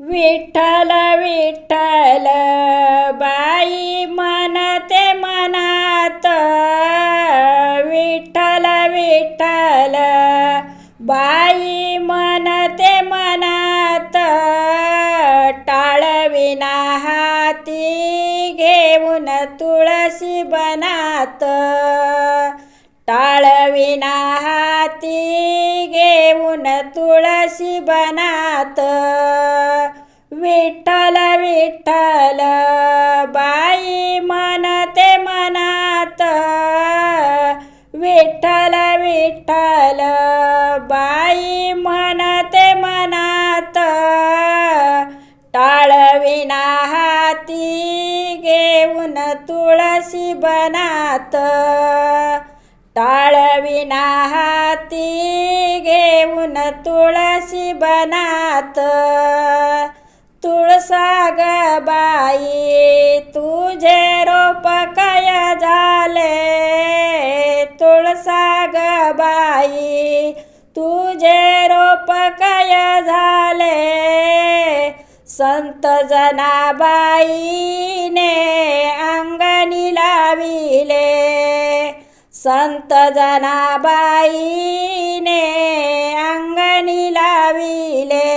विठ्ठल विठ्ठल बाई म्हणते मनात विठ्ठल विठ्ठल बाई म्हणते मनात टाळविना हाती घेऊन तुळशी बनात. विना हाती घेऊन तुळशी बनात. विठ्ठल विठ्ठल बाई म्हणते मनात. विठ्ठल विठ्ठल बाई म्हणते मनात. टाळविना हाती घेऊन तुळशी बनात. हाती घेऊन तुळशी बनात. तुळसा ग बाई तुझे रोप काय झाले? तुळसा ग बाई तुझे रोप काय झाले? संत जनाबाईने अंगणी लाविले. संत जनाबाईने अंगणी लाविले.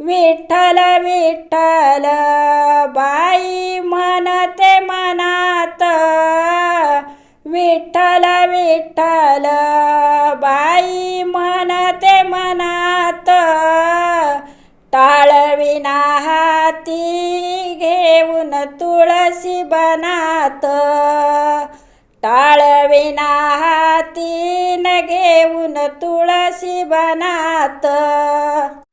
विठ्ठल विठ्ठल बाई म्हणते मनात विठ्ठल विठ्ठल बाई म्हणते मनात टाळविना हाती घेऊन तुळशी बनात. टाळविना हातीन घेऊन तुळशी बनात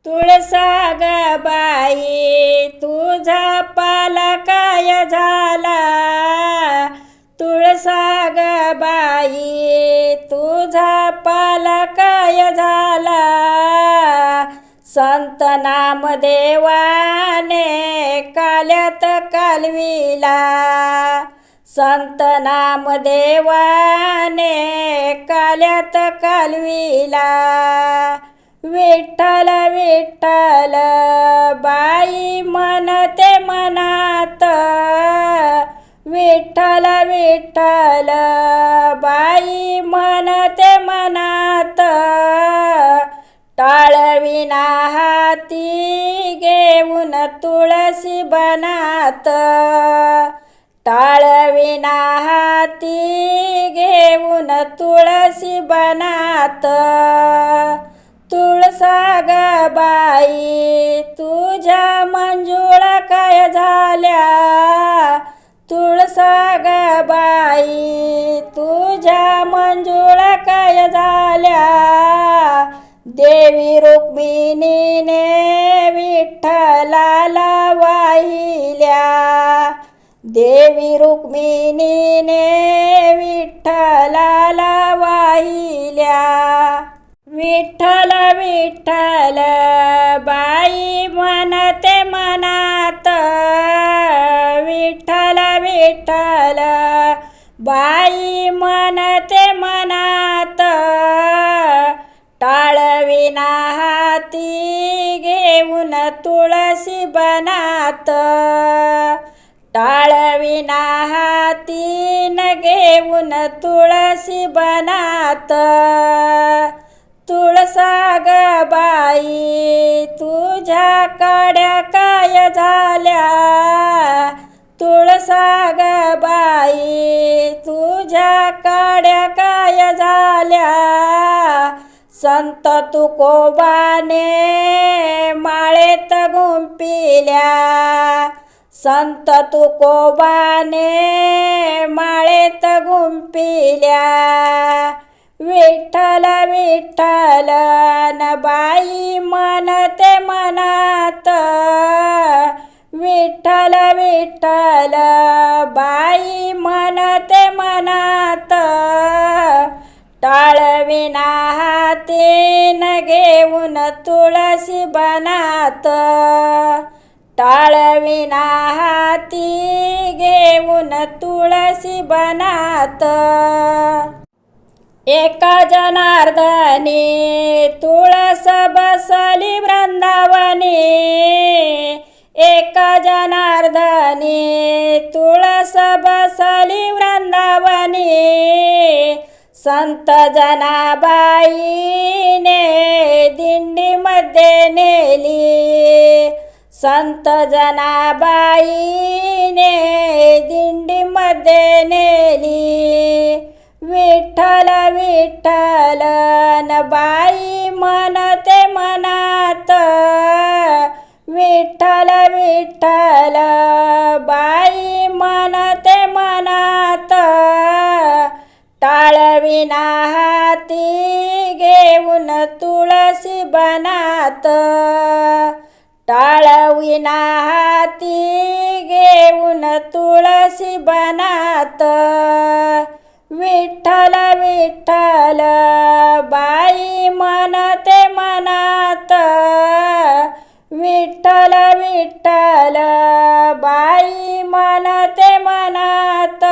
तुळसाग बाई तुझा पाला काय झाला. तुळसाग बाई तुझा पाला काय झाला. संत नामदेवाने काल्यात कालविला. संत नामदेवाने काल्यात कालविला. विठ्ठल विठ्ठल बाई म्हणते मनात. विठ्ठल विठ्ठल बाई म्हणते मनात. टाळविना हाती घेऊन तुळशी बनात. टाळविना हाती घेऊन तुळशी बनात. तुळसा ग बाई तुझ्या मंजुळा काय झाल्या? तुळसा ग बाई तुझ्या मंजुळा काय झाल्या? देवी रुक्मिणीने विठ्ठलाला वाहिल्या. देवी रुक्मिणीने विठ्ठलाला वाहिल्या. विठ्ठल विठ्ठल बाई म्हणते मनात विठ्ठल विठ्ठल बाई म्हणते मनात टाळविना हाती घेऊन तुळसी बनात. टाळविना हातीन घेऊन तुळशी बनात. तुळसा ग बाई तुझ्या काड्या काय झाल्या? तुळसा ग बाई तुझ्या काड्या काय झाल्या? संत तुकोबाने माळेत गुंपिल्या. संत तुकोबाने माळेत गुंपिल्या विठ्ठल विठ्ठल न बाई म्हणते मनात. विठ्ठल विठ्ठल बाई म्हणते मनात. टाळविना हातीन घेऊन तुळशी बनात. टाळविना हाती घेऊन तुळशी बनात. एका जनार्दनी तुळस बसली वृंदावनी. एका जनार्दनी तुळस बसली वृंदावनी. संत जनाबाईने संत जनाबाईने दिंडीमध्ये नेली. विठ्ठल विठ्ठल न बाई म्हणते मनात. विठ्ठल विठ्ठल बाई म्हणते मनात. टाळविना हाती घेऊन तुळशी बनात. टाळविना हाती घेऊन तुळसी बनात. विठ्ठल विठ्ठल बाई म्हणते मनात. विठ्ठल विठ्ठल बाई म्हणते मनात.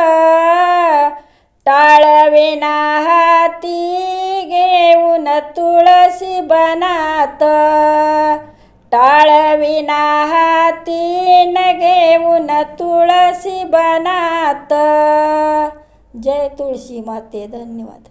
टाळविना हाती घेऊन तुळसी बनात. टाळविना हातीन घेऊन तुळसी बनात. जय तुळशी माते धन्यवाद.